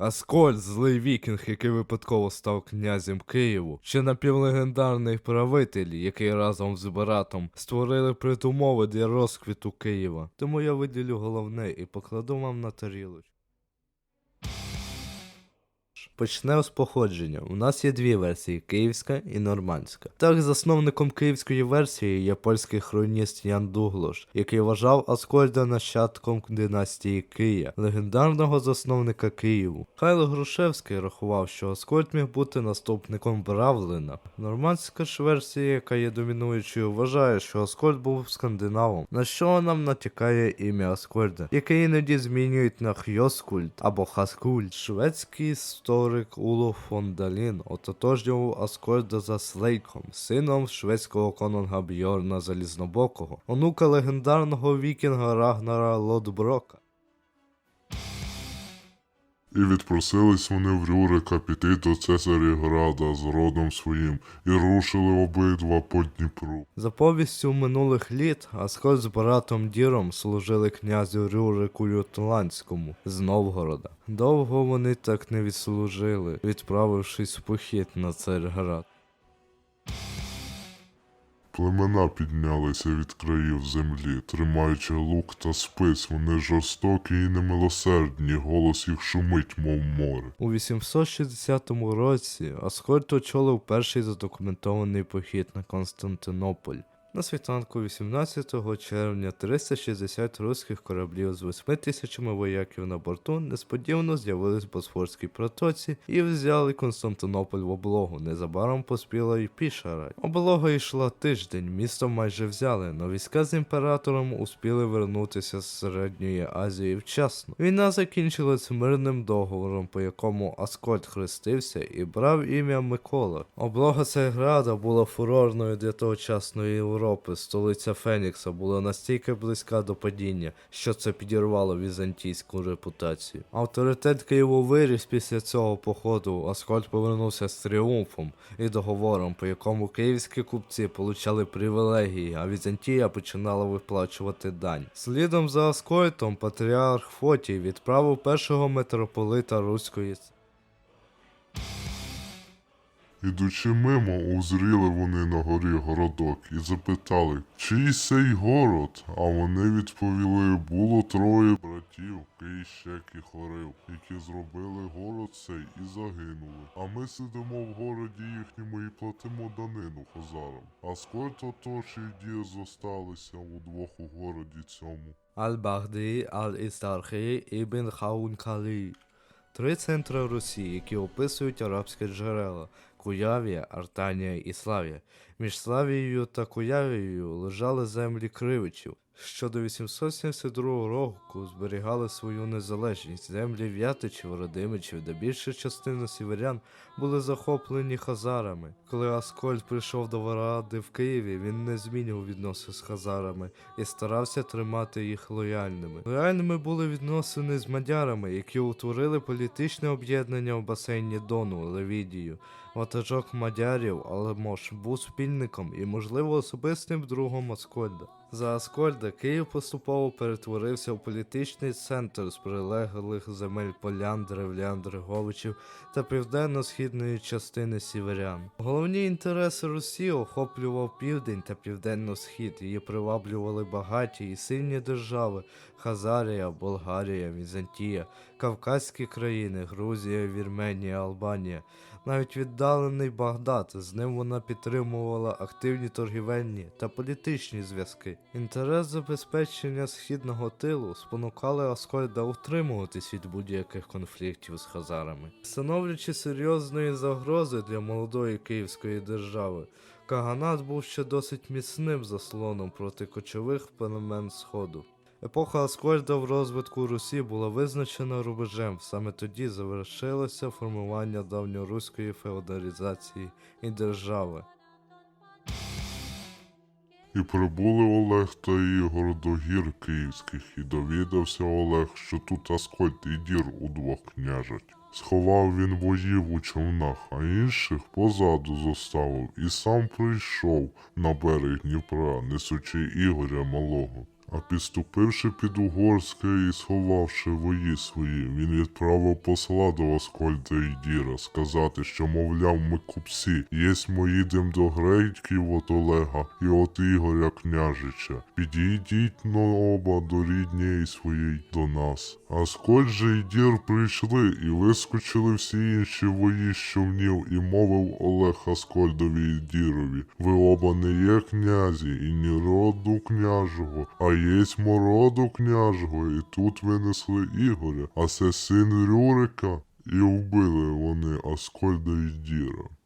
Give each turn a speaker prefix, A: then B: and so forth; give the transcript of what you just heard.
A: Аскольд, злий вікінг, який випадково став князем Києву, ще напівлегендарний правитель, який разом з братом створили притумови для розквіту Києва. Тому я виділю головне і покладу вам на тарілочку. Почнемо з походження. У нас є дві версії київська і нормандська. Так, засновником київської версії є польський хроніст Ян Дуглош, який вважав Аскольда нащадком династії Кия, легендарного засновника Києву. Хайло Грушевський рахував, що Аскольд міг бути наступником Бравлина. Нормандська ж версія, яка є домінуючою, вважає, що Аскольд був скандинавом, на що нам натякає ім'я Аскольда, яке іноді змінюють на Хьоскульт або Хаскульт. Шведський історик Уло фон Далін ототожнював Аскольда за Слейком, сином шведського конунга Бьорна Залізнобокого, онука легендарного вікінга Рагнара Лодброка.
B: І відпросились вони в Рюрика піти до Цесаріграда з родом своїм, і рушили обидва по Дніпру.
A: За повістю минулих літ Аскольд з братом Діром служили князю Рюрику Ютландському з Новгорода. Довго вони так не відслужили, відправившись в похід на Царьград.
B: Племена піднялися від країв землі, тримаючи лук та спис, вони жорстокі і немилосердні, голос їх шумить, мов море.
A: У 860 році Аскольд очолив перший задокументований похід на Константинополь. На світанку 18 червня 360 руських кораблів з 8 тисячами вояків на борту несподівано з'явились в Босфорській протоці і взяли Константинополь в облогу. Незабаром поспіла і Пішара. Облога йшла тиждень, місто майже взяли, но війська з імператором успіли вернутися з Середньої Азії вчасно. Війна закінчилась мирним договором, по якому Аскольд хрестився і брав ім'я Микола. Облога Царграда була фурорною для тогочасної Європи. Столиця Фенікса була настільки близька до падіння, що це підірвало візантійську репутацію. Авторитет Києву виріс після цього походу. Аскольд повернувся з тріумфом і договором, по якому київські купці получали привілегії, а Візантія починала виплачувати дань. Слідом за Аскольдом патріарх Фотій відправив першого митрополита Руської
B: Ідучи мимо, узріли вони на горі городок і запитали, чий сей город? А вони відповіли, було троє братів, Кийщек і Хорив, які зробили город цей і загинули. А ми сидимо в городі їхньому і платимо данину хозарам. А сколько то чи дії зосталися удвох у городі цьому.
A: Аль-Багді, Аль-Істархі, Ібн Хаункалі. Три центри Русі, які описують арабські джерела Куявія, Артанія і Славія. Між Славією та Куявією лежали землі кривичів, що до 872 року зберігали свою незалежність. Землі в'ятичів, родимичів, де більша частина сіверян були захоплені хазарами. Коли Аскольд прийшов до Варади в Києві, він не змінював відносин з хазарами і старався тримати їх лояльними. Лояльними були відносини з мадярами, які утворили політичне об'єднання в басейні Дону Левідію. Ватажок мадярів, Алемош був спільником і, можливо, особистим другом Аскольда. За Аскольда Київ поступово перетворився в політичний центр з прилеглих земель полян, древлян, дреговичів та південно-східної частини сіверян. Головні інтереси Русі охоплював південь та південно-схід. Її приваблювали багаті і сильні держави Хазарія, Болгарія, Візантія, Кавказькі країни, Грузія, Вірменія, Албанія. Навіть віддалений Багдад, з ним вона підтримувала активні торгівельні та політичні зв'язки. Інтерес забезпечення східного тилу спонукали Аскольда утримуватись від будь-яких конфліктів з хазарами, становлячи серйозної загрози для молодої київської держави. Каганат був ще досить міцним заслоном проти кочових племен Сходу. Епоха Аскольда в розвитку Русі була визначена рубежем. Саме тоді завершилося формування давньоруської феодалізації і держави.
B: І прибули Олег та Ігор до гір київських, і довідався Олег, що тут Аскольд і Дір удвох княжать. Сховав він воїв у човнах, а інших позаду зоставив, і сам прийшов на берег Дніпра, несучи Ігоря малого. А підступивши під Угорське і сховавши вої свої, він відправив посла до Аскольда і Діра сказати, що, мовляв, ми купці, єсть ми їдем до грейків от Олега і от Ігоря княжича. Підійдіть но оба до ріднєї своєї до нас. Аскольд же і Дір прийшли і вискочили всі інші вої з човнів, і мовив Олег Аскольдові і Дірові, ви оба не є князі і ні роду княжого, а єсть мороду княжого, і тут винесли Ігоря, а це син Рюрика, і вбили вони Аскольда і Діра.